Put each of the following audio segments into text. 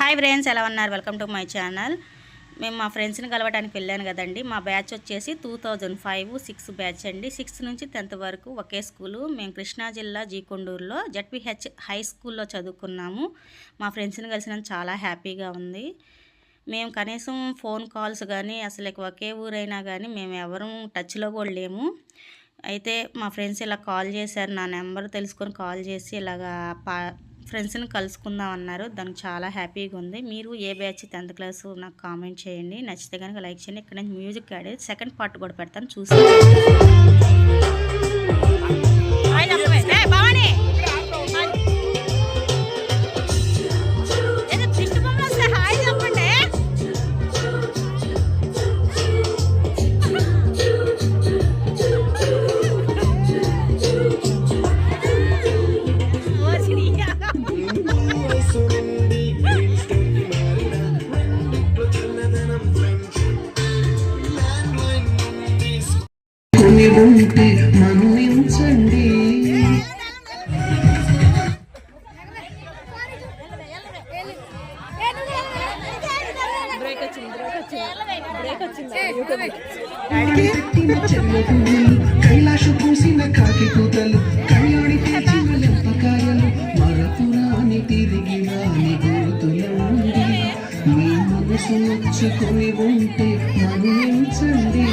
Hi friends ఎలా ఉన్నారు? Welcome to my channel. మేము మా ఫ్రెండ్స్ని కలవడానికి వెళ్ళాను కదండి. మా బ్యాచ్ వచ్చేసి two thousand five six batch అండి. సిక్స్త్ నుంచి టెన్త్ వరకు ఒకే స్కూలు. మేము కృష్ణా జిల్లా జీకొండూరులో జడ్పిహెచ్ హై స్కూల్లో చదువుకున్నాము. మా ఫ్రెండ్స్ని కలిసిన చాలా హ్యాపీగా ఉంది. మేము కనీసం ఫోన్ కాల్స్ కానీ అసలు ఒకే ఊరైనా కానీ మేము ఎవరూ టచ్లో కూడా లేము. అయితే మా ఫ్రెండ్స్ ఇలా కాల్ చేశారు. నా నెంబర్ తెలుసుకొని కాల్ చేసి ఇలాగా పా ఫ్రెండ్స్ని కలుసుకుందాం అన్నారు దానికి చాలా హ్యాపీగా ఉంది. మీరు ఏ బ్యాచ్ టెన్త్ క్లాస్ నాకు కామెంట్ చేయండి. నచ్చితే కనుక లైక్ చేయండి. ఇక్కడ నుంచి మ్యూజిక్ యాడ్ సెకండ్ పార్ట్ కూడా పెడతాను. చూసి ఉంటే మన్నించండి కైలాస పూసిన కాకి కూతలు కళ్యాణి తెచ్చిన లెంపకాయలు మరపురాని తిరిగి రాని గుర్తులండి మీ మనసు నొచ్చుకొని ఉంటే మన్నించండి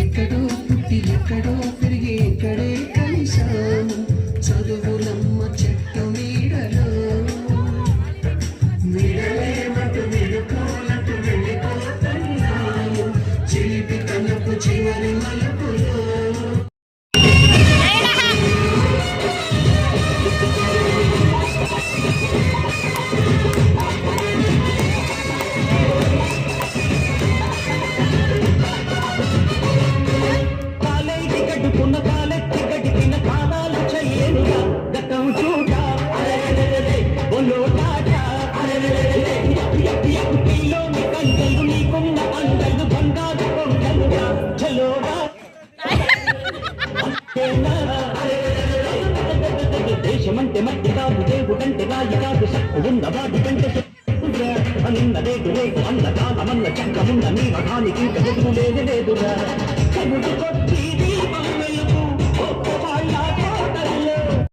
ఎక్కడో పుట్టి ఎక్కడో పెరిగి ఎక్కడే కలిసాము చదువులమ్మ చెట్టు నీడలో. నీడలేమటు విడుకోనట్టు వెళ్ళిపోతున్నాము చివరి మలుపులు దేశమంటే మట్టి కాదు దేవుడంటే రాయి కాదు సక్కు ఉన్న వాడి కంటే అన్న రేటు రేటు అన్న కాలమన్న చక్కమున్న నీ మహానికి ఎదురు లేదు లేదురా. కబురు